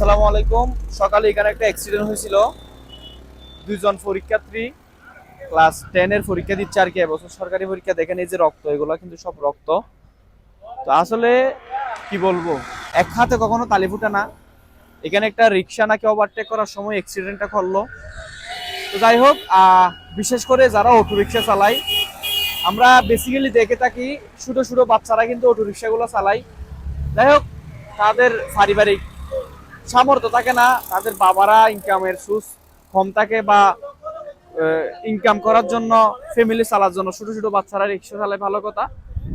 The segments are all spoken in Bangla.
আসসালামু আলাইকুম। সকালে এখানে একটা অ্যাক্সিডেন্ট হয়েছিল। দুইজন পরীক্ষার্থী ক্লাস টেনের পরীক্ষা দিচ্ছে আর কি, এবছর সরকারি পরীক্ষা, দেখেন এই যে রক্ত, এগুলো কিন্তু সব রক্ত। তো আসলে কি বলব, এক হাতে কখনো তালি ফুটে না। এখানে একটা রিক্সা নাকি ওভারটেক করার সময় অ্যাক্সিডেন্টটা করল। তো যাই হোক বিশেষ করে যারা অটো রিক্সা চালায়, আমরা বেসিক্যালি দেখে থাকি, ছোট ছোট বাচ্চারা কিন্তু অটো রিক্সাগুলো চালায়। যাই হোক, তাদের পারিবারিক সামর্থ্য থাকে না, তাদের বাবারা ইনকামের সুস কম থাকে বা ইনকাম করার জন্য ফ্যামিলি চালার জন্য, ছোট ছোট বাচ্চারা রিক্সা চালায়, ভালো কথা।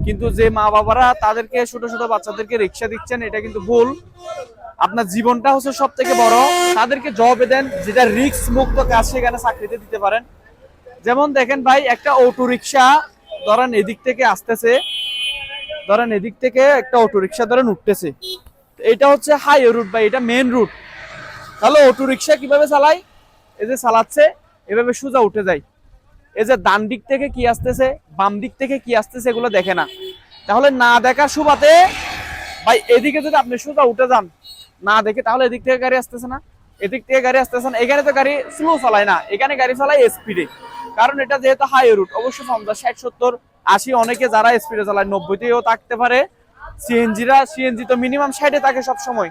কিন্তু যে মা বাবারা তাদেরকে, ছোট ছোট বাচ্চাদেরকে রিক্সা দিচ্ছেন, এটা কিন্তু ভুল। আপনার জীবনটা হচ্ছে সব থেকে বড়। তাদেরকে জবে দেন, যেটা রিক্স মুক্ত কাজ সেখানে চাকরিতে দিতে পারেন। যেমন দেখেন ভাই, একটা অটো রিক্সা ধরেন এদিক থেকে আসতেছে, ধরেন এদিক থেকে একটা অটো রিক্সা ধরেন উঠতেছে। এটা হচ্ছে হাই রুট ভাই, এটা মেন রুট তাহলে অটো রিক্সা কীভাবে চালাই এই যে চালাচ্ছে, এভাবে সোজা উঠে যায়। এই যে ডান দিক থেকে কি আসতেছে, বাম দিক থেকে কি আসতেছে, এগুলো দেখে না। তাহলে না দেখা সুবাতে ভাই, এদিকে যদি আপনি সোজা উঠে যান, না দেখে, তাহলে এদিক থেকে গাড়ি আসতেছে না। এদিক থেকে গাড়ি আসতেছে না। এখানে তো গাড়ি স্লো চালায় না। এখানে গাড়ি চালায় স্পিডে কারণ এটা যেহেতু হাই রুট অবশ্যই পঞ্চাশ, ষাট, সত্তর, আশি, অনেকে যারা স্পিডে চালায়, নব্বইতেও থাকতে পারে। সিএনজিরা সিএনজি তো মিনিমাম ষাটে থাকে সব সময়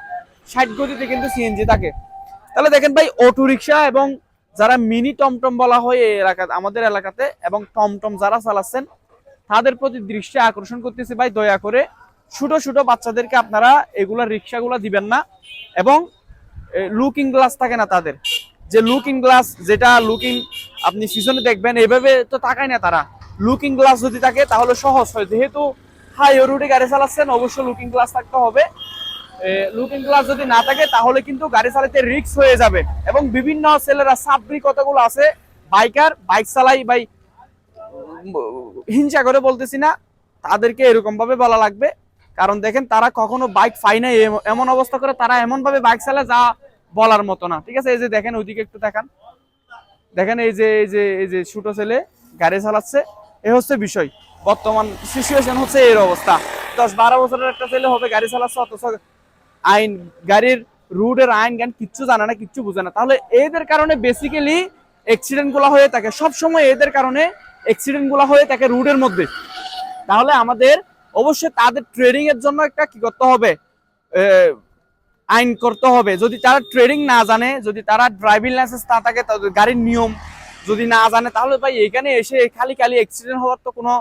ষাট গতিতে কিন্তু সিএনজি থাকে। তাহলে দেখেন ভাই অটো রিক্সা এবং যারা মিনি টমটম বলা হয় এই এলাকাতে আমাদের এলাকাতে এবং টমটম যারা চালাচ্ছেন, তাদের প্রতি দৃষ্টি আকর্ষণ করতেছে ভাই, দয়া করে। ছোট ছোট বাচ্চাদেরকে আপনারা এগুলা রিক্সাগুলা দিবেন না এবং লুকিং গ্লাস থাকে না তাদের। যে লুকিং গ্লাস যেটা লুকিং আপনি সিজনে দেখবেন, এভাবে তো তাকায় না তারা। লুকিং গ্লাস যদি থাকে, তাহলে সহজ হয়। যেহেতু হাই রুটে গাড়ি চালাচ্ছেন, অবশ্যই লুকিং গ্লাস থাকতে হবে। লুকিং গ্লাস যদি না থাকে, তাহলে কিন্তু গাড়ি চালাতে রিক্স হয়ে যাবে। এবং বিভিন্ন ছেলেরা সাবরি কতগুলো আছে বাইকার বাইক চালাই বাই হিংসা করে বলতেছি না, তাদেরকে এরকম ভাবে বলা লাগবে। কারণ দেখেন, তারা কখনো বাইক পায় না এমন অবস্থা করে তারা এমন ভাবে বাইক চালায় যা বলার মতো না। ঠিক আছে, এই যে দেখেন, ওইদিকে একটু দেখান। দেখেন, এই যে এই যে এই যে ছোট ছেলে গাড়ি চালাচ্ছে, এ হচ্ছে বিষয়। বর্তমান সিচুয়েশন হচ্ছে এর অবস্থা। দশ বারো বছরের একটা ছেলে হবে, গাড়ি চালাচ্ছে, অথচ আইন, গাড়ির রুটের আইন জ্ঞান কিচ্ছু জানে না, কিচ্ছু বুঝে না। তাহলে এদের কারণে বেসিক্যালি অ্যাক্সিডেন্টগুলো হয়ে থাকে। সবসময় এদের কারণে অ্যাক্সিডেন্টগুলো হয়ে থাকে রুটের মধ্যে। তাহলে আমাদের অবশ্যই তাদের ট্রেডিং এর জন্য একটা কি করতে হবে? আইন করতে হবে। যদি তারা ট্রেডিং না জানে, যদি তারা ড্রাইভিং লাইসেন্স না থাকে, তাদের গাড়ির নিয়ম যদি না জানে, তাহলে ভাই এখানে এসে খালি খালি অ্যাক্সিডেন্ট হওয়ার তো কোনো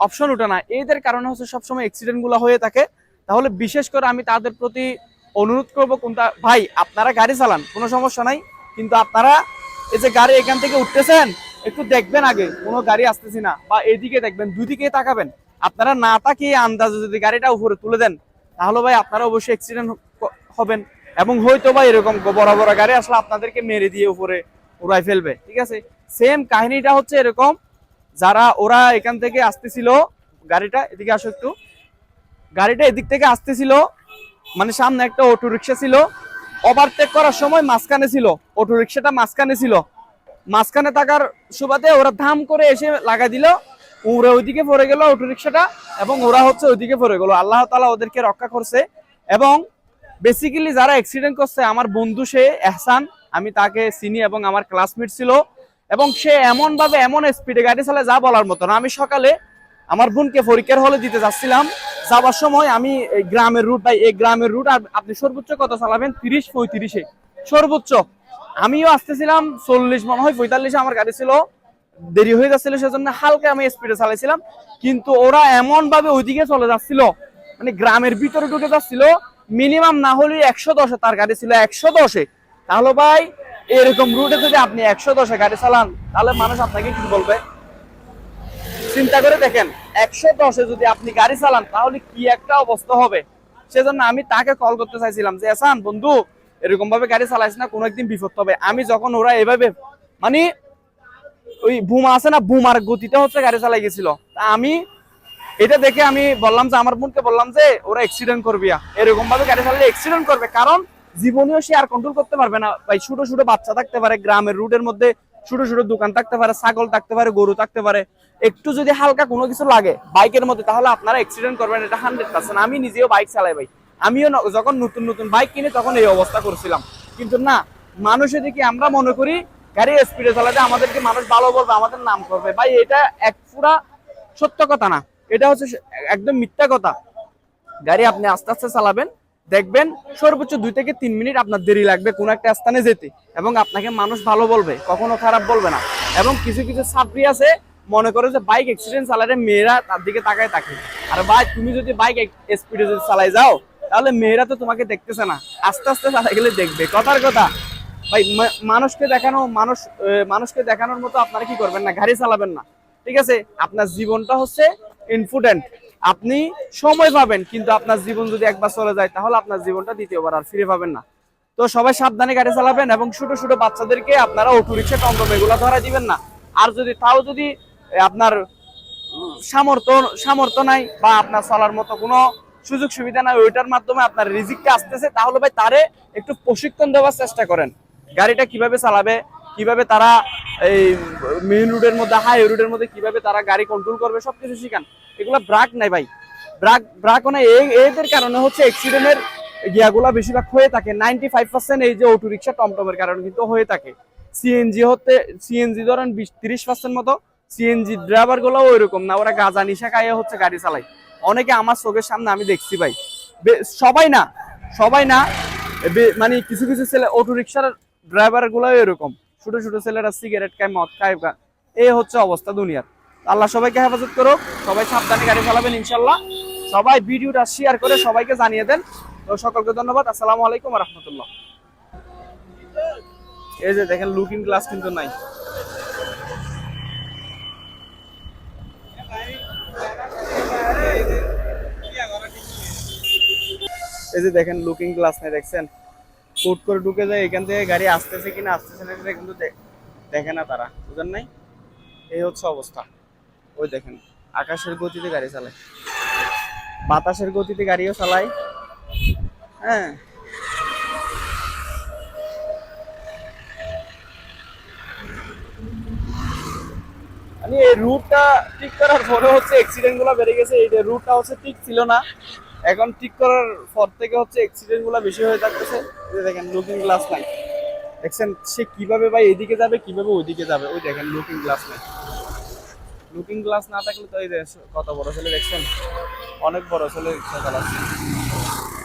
অপশন ওঠে না। এদের কারণে হচ্ছে সবসময় অ্যাক্সিডেন্টগুলো হয়ে থাকে। তাহলে বিশেষ করে আমি তাদের প্রতি অনুরোধ করব, কোনটা ভাই, আপনারা গাড়ি চালান, কোনো সমস্যা নাই। কিন্তু আপনারা এই যে গাড়ি এখান থেকে উঠতেছেন, একটু দেখবেন আগে, কোনো গাড়ি আসতেছি না, বা এদিকে দেখবেন, দুদিকে তাকাবেন। আপনারা না তাকিয়ে আন্দাজে যদি গাড়িটা উপরে তুলে দেন, তাহলে ভাই আপনারা অবশ্যই অ্যাক্সিডেন্ট হবেন। এবং হয়তো বা এরকম বড় বড় গাড়ি আসলে আপনাদেরকে মেরে দিয়ে উপরে উড়াই ফেলবে। ঠিক আছে? সেম কাহিনীটা হচ্ছে এরকম যারা ওরা এখান থেকে আসতেছিল, গাড়িটা এদিকে আসো একটু। গাড়িটা এদিক থেকে আসতেছিল মানে সামনে একটা অটো রিক্সা ছিল। ওভারটেক করার সময় মাঝখানে ছিল অটো রিক্সাটা মাঝখানে ছিল। মাঝখানে থাকার সুবাদে ওরা ধাম করে এসে লাগাই দিল। ওরা ওইদিকে পড়ে গেল অটো রিক্সাটা এবং ওরা হচ্ছে ওইদিকে পড়ে গেল। আল্লাহ তালা ওদেরকে রক্ষা করছে এবং বেসিক্যালি যারা অ্যাক্সিডেন্ট করছে, আমার বন্ধু সে এহসান, আমি তাকে চিনি এবং আমার ক্লাসমেট ছিল। এবং সে এমন ভাবে এমন স্পিডে গাড়ি চালায় যা বলার মতো না। আমি সকালে আমার বোনকে পরীক্ষার হলে দিতে যাচ্ছিলাম। যাবার সময় আমি এই গ্রামের রুট ভাই, এই গ্রামের রুট আর আপনি সর্বোচ্চ কত চালাবেন? তিরিশ, পঁয়ত্রিশে। সর্বোচ্চ। আমিও আসতেছিলাম চল্লিশ, মনে হয় পঁয়তাল্লিশে আমার গাড়ি ছিল। দেরি হয়ে যাচ্ছিল সেজন্য হালকা আমি স্পিডে চালাইছিলাম। কিন্তু ওরা এমন ভাবে ওইদিকে চলে যাচ্ছিল মানে গ্রামের ভিতরে ঢুকে যাচ্ছিল। মিনিমাম না হলে একশো দশে তার গাড়ি ছিল একশো দশে। তাহলে ভাই এরকম রুটে যদি আপনি একশো দশে গাড়ি চালান, তাহলে মানুষ আপনাকে কি বলবে? চিন্তা করে দেখেন, একশো দশে যদি আপনি গাড়ি চালান, তাহলে কি একটা অবস্থা হবে? সেজন্য আমি তাকে কল করতে চাইছিলাম যে, এসান, বন্ধু এরকম ভাবে গাড়ি চালাইস না, কোনো একদিন বিপদ হবে। আমি যখন ওরা এভাবে মানে ওই বুমা আছে না বুমার গতিতে হচ্ছে গাড়ি চালাই গেছিল। তা আমি এটা দেখে আমি বললাম যে, আমার বোনকে বললাম যে, ওরা অ্যাক্সিডেন্ট করবে এরকম ভাবে গাড়ি চালালে অ্যাক্সিডেন্ট করবে। কারণ জীবনেও সে আর কন্ট্রোল করতে পারবে না। ভাই, ছোট ছোট বাচ্চা থাকতে পারে, গ্রামের রুটের মধ্যে ছোট ছোট দোকান থাকতে পারে, ছাগল থাকতে পারে, গরু থাকতে পারে। একটু যদি হালকা কোনো কিছু লাগে বাইকের মধ্যে, তাহলে আপনারা অ্যাক্সিডেন্ট করবেন, এটা হান্ড্রেড পার্সেন্ট আমি নিজেও বাইক চালাই ভাই। আমিও যখন নতুন নতুন বাইক কিনি, তখন এই অবস্থা করছিলাম। কিন্তু না, মানুষের দিকে আমরা মনে করি, গাড়ি স্পিডে চালাতে আমাদেরকে মানুষ ভালো বলবে, আমাদের নাম করবে। ভাই, এটা এক পুরা সত্য কথা না। এটা হচ্ছে একদম মিথ্যা কথা। গাড়ি আপনি আস্তে আস্তে চালাবেন দেখবেন সর্বোচ্চ দুই থেকে তিন মিনিট আপনার দেরি লাগবে কোনো একটা স্থানে যেতে এবং আপনাকে মানুষ ভালো বলবে, কখনো খারাপ বলবে না। এবং কিছু কিছু ছাত্রী আছে, মনে করে যে বাইক অ্যাক্সিডেন্ট চালালে মেয়েরা তার দিকে তাকায় থাকে। আর ভাই, তুমি যদি বাইক স্পিডে যদি চালাই যাও, তাহলে মেয়েরা তো তোমাকে দেখতেছে না। আস্তে আস্তে চালাই গেলে দেখবে। কথার কথা, ভাই মানুষকে দেখানো, মানুষ মানুষকে দেখানোর মতো আপনারা কি করবেন না? গাড়ি চালাবেন না। ঠিক আছে? আপনার জীবনটা হচ্ছে ইম্পর্টেন্ট আপনি সময় পাবেন, কিন্তু আপনার জীবন যদি একবার চলে যায়, তাহলে আপনার জীবনটা দ্বিতীয়বার আর ফিরে পাবেন না। তো সবাই সাবধানে গাড়ি চালাবেন এবং ছোট ছোট বাচ্চাদেরকে আপনারা অটো রিক্সা টমটম এগুলো ধরা দিবেন না। আর যদি তাও যদি আপনার সামর্থ্য সামর্থ্য নাই বা আপনার চলার মতো কোনো সুযোগ সুবিধা নাই, ওইটার মাধ্যমে আপনার রিজিকটা আসতেছে, তাহলে ভাই তারে একটু প্রশিক্ষণ দেওয়ার চেষ্টা করেন। গাড়িটা কীভাবে চালাবে, কীভাবে তারা এই মেইন রোডের মধ্যে হাই রোডের মধ্যে কীভাবে তারা গাড়ি কন্ট্রোল করবে, সবকিছু শিখান। এগুলো ব্রাক নাই ভাই। ব্রাক ব্রাক এই, এদের কারণে হচ্ছে অ্যাক্সিডেন্টের গিয়াগুলা বেশিরভাগ হয়ে থাকে। নাইনটি ফাইভ পার্সেন্ট এই যে অটো রিক্সা টমটমের কারণে কিন্তু হয়ে থাকে। সিএনজি হতে সিএনজি ধরেন বিশ, তিরিশ পার্সেন্ট মতো সিএনজি ড্রাইভারগুলো ওইরকম না। ওরা গাঁজা নিশা খাইয়ে হচ্ছে গাড়ি চালায়। অনেকে আমার চোখের সামনে আমি দেখছি ভাই। সবাই না সবাই না মানে কিছু কিছু ছেলে অটো ড্রাইভারগুলো এরকম। ছোট ছোট ছেলেরা সিগারেট খায়, মদ খায় এই হচ্ছে অবস্থা দুনিয়ার। আল্লাহ সবাইকে হেফাজত করুক, সবাই সাবধানে গাড়ি চালাবেন ইনশাল্লাহ। সবাই ভিডিওটা শেয়ার করে সবাইকে জানিয়ে দেন। তো সকলকে ধন্যবাদ, আসসালামু আলাইকুম রহমতুল্লাহ এই যে দেখেন লুকিং গ্লাস কিন্তু নাই। এই যে দেখেন লুকিং গ্লাস নেই, দেখছেন? ফুট করে ঢুকে যায়, এখান থেকে গাড়ি আসতেছে কিনা, আসতেছে না সেটা কিন্তু দেখে না তারা, বুঝেন নাই? এই হচ্ছে অবস্থা। ওই দেখেন, আকাশের গতিতে গাড়ি চালায়। বাতাসের গতিতে গাড়িও চালায়। হ্যাঁ। মানে এই রুটটা ঠিক করার পরে হচ্ছে অ্যাক্সিডেন্টগুলো বেড়ে গেছে, এই রুটটা হচ্ছে ঠিক ছিল না। এখন ঠিক করার পর থেকে হচ্ছে অ্যাক্সিডেন্টগুলা বেশি হয়ে থাকতেছে দেখেন লুকিং গ্লাস নাই দেখছেন সে কীভাবে ভাই এদিকে যাবে, কীভাবে ওইদিকে যাবে? ওই দেখেন লুকিং গ্লাস নাই লুকিং গ্লাস না থাকলে তো এই কত বড় ছেলে, দেখছেন? অনেক বড় ছেলে চালাচ্ছে